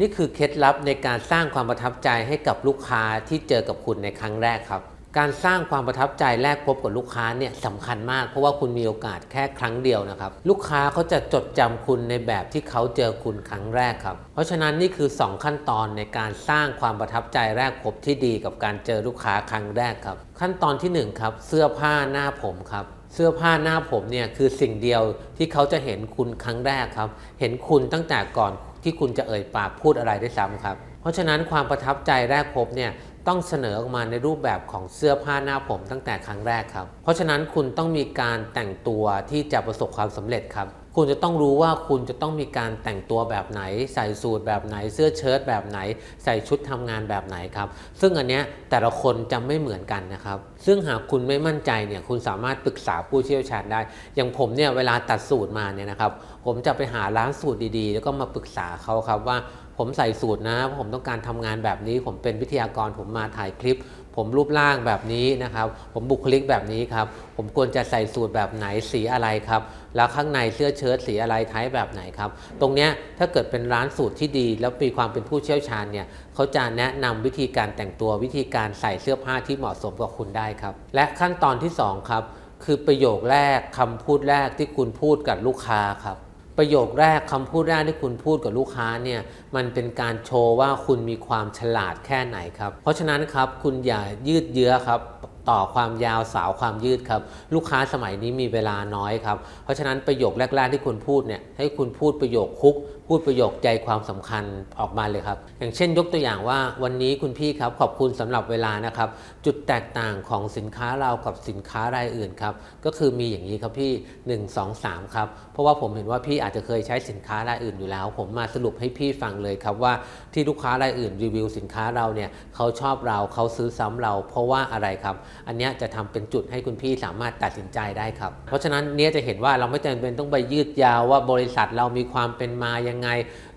นี่คือเคล็ดลับในการสร้างความประทับใจให้กับลูกค้าที่เจอกับคุณในครั้งแรกครับ การสร้างความประทับใจแรกพบกับลูกค้าเนี่ยสำคัญมาก เพราะว่าคุณมีโอกาสแค่ครั้งเดียวนะครับ ลูกค้าเขาจะจดจำคุณในแบบที่เขาเจอคุณครั้งแรกครับ เพราะฉะนั้นนี่คือ 2 ขั้นตอนในการสร้างความประทับใจแรกพบที่ดีกับการเจอลูกค้าครั้งแรกครับ ขั้นตอนที่หนึ่งครับเสื้อผ้าหน้าผมครับเสื้อผ้าหน้าผมเนี่ยคือสิ่งเดียวที่เขาจะเห็นคุณครั้งแรกครับ เห็นคุณตั้งแต่ก่อน ที่คุณจะเอ่ยปากพูดอะไรได้ซ้ำครับ เพราะฉะนั้นความประทับใจแรกพบเนี่ย ต้องเสนอออกมาในรูปแบบของเสื้อผ้าหน้าผมตั้งแต่ครั้งแรกครับ เพราะฉะนั้นคุณต้องมีการแต่งตัวที่จะประสบความสำเร็จครับคุณจะต้องรู้ว่าคุณจะต้องมีการแต่งตัวแบบไหน ใส่สูทแบบไหน เสื้อเชิ้ตแบบไหน ใส่ชุดทำงานแบบไหนครับ ซึ่งอันเนี้ยแต่ละคนจะไม่เหมือนกันนะครับ ซึ่งหากคุณไม่มั่นใจเนี่ยคุณสามารถปรึกษาผู้เชี่ยวชาญได้ อย่างผมเนี่ยเวลาตัดสูตรมาเนี่ยนะครับ ผมจะไปหาร้านสูตรดีๆ แล้วก็มาปรึกษาเขาครับว่า ผมใส่สูตรนะเพราะผมต้องการทำงานแบบนี้ ผมเป็นวิทยากรผมมาถ่ายคลิป ผมรูปร่างแบบนี้นะครับ ผมบุคลิกแบบนี้ครับ ผมควรจะใส่สูตรแบบไหนสีอะไรครับ แล้วข้างในเสื้อเชิ้ตสีอะไรไทยแบบไหนครับ ตรงเนี้ยถ้าเกิดเป็นร้านสูตรที่ดี แล้วมีความเป็นผู้เชี่ยวชาญเนี่ยเขาจะแนะนำวิธีการแต่งตัววิธีการใส่เสื้อผ้าที่เหมาะสมกับคุณได้ครับ และขั้นตอนที่สองครับคือประโยคแรกคำพูดแรกที่คุณพูดกับลูกค้าครับ ประโยคแรกคำพูดแรกที่คุณพูดกับลูกค้าเนี่ยมันเป็นการโชว์ว่าคุณมีความฉลาดแค่ไหนครับ เพราะฉะนั้นครับคุณอย่ายืดเยื้อครับ ต่อความยาวสาวความยืดครับ ลูกค้าสมัยนี้มีเวลาน้อยครับ เพราะฉะนั้นประโยคแรก ๆ ที่คุณพูดเนี่ยให้คุณพูดประโยคคุก พูดประโยคใจความสำคัญออกมาเลยครับ อย่างเช่นยกตัวอย่างว่าวันนี้คุณพี่ครับขอบคุณสำหรับเวลานะครับ จุดแตกต่างของสินค้าเรากับสินค้ารายอื่นครับก็คือมีอย่างนี้ครับพี่ 1 2 3ครับเพราะว่าผมเห็นว่าพี่อาจจะเคยใช้สินค้ารายอื่นอยู่แล้ว ผมมาสรุปให้พี่ฟังเลยครับว่าที่ลูกค้ารายอื่นรีวิวสินค้าเราเนี่ยเขาชอบเราเขาซื้อซ้ำเรา เพราะว่าอะไรครับอันนี้จะทำเป็นจุดให้คุณพี่สามารถตัดสินใจได้ครับ เพราะฉะนั้นเนี่ยจะเห็นว่าเราไม่จำเป็นต้องไปยืดยาวว่าบริษัทเรามีความเป็นมายังไง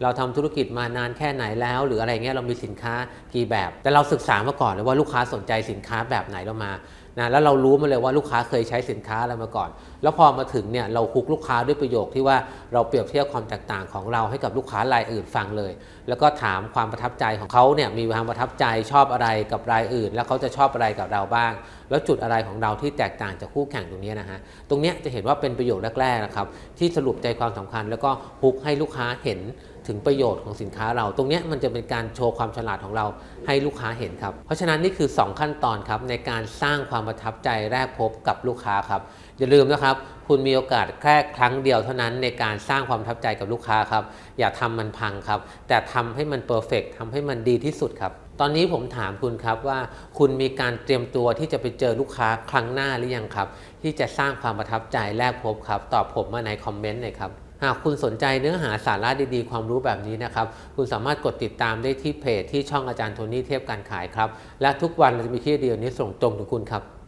เราทำธุรกิจมานานแค่ไหนแล้ว หรืออะไรเงี้ยเรามีสินค้ากี่แบบ แต่เราศึกษามาก่อนเลยว่าลูกค้าสนใจสินค้าแบบไหนเรามา นะแล้วเรารู้มาเลยว่าลูกค้าเคยใช้สินค้าอะไรมาก่อน แล้วพอมาถึงเนี่ยเราคุกลูกค้าด้วยประโยคที่ว่าเราเปรียบเทียบความแตกต่างของเราให้กับลูกค้ารายอื่นฟังเลย แล้วก็ถามความประทับใจของเขาเนี่ยมีความประทับใจชอบอะไรกับรายอื่น แล้วเขาจะชอบอะไรกับเราบ้าง แล้วจุดอะไรของเราที่แตกต่างจากคู่แข่งตรงนี้นะฮะตรงนี้จะเห็นว่าเป็นประโยคแรกๆนะครับที่สรุปใจความสำคัญ แล้วก็ฮุกให้ลูกค้าเห็น ถึงประโยชน์ของสินค้าเรา ตรงนี้มันจะเป็นการโชว์ความฉลาดของเราให้ลูกค้าเห็นครับ เพราะฉะนั้นนี่คือ 2 ขั้นตอนครับในการสร้างความประทับใจแรกพบกับลูกค้าครับ อย่าลืมนะครับ คุณมีโอกาสแค่ครั้งเดียวเท่านั้นในการสร้างความประทับใจกับลูกค้าครับ อย่าทำมันพังครับ แต่ทำให้มันเพอร์เฟกต์ทำให้มันดีที่สุดครับตอนนี้ผมถามคุณครับว่าคุณมีการเตรียมตัวที่จะไปเจอลูกค้าครั้งหน้าหรือยังครับ ที่จะสร้างความประทับใจแรกพบครับ ตอบผมมาในคอมเมนต์หน่อยครับ หากคุณสนใจเนื้อหาสาระดีๆ ความรู้แบบนี้นะครับ คุณสามารถกดติดตามได้ที่เพจที่ช่องอาจารย์โทนี่เทพการขายครับ และทุกวันเราจะมีคลิปเดียวนี้ส่งตรงถึงคุณครับ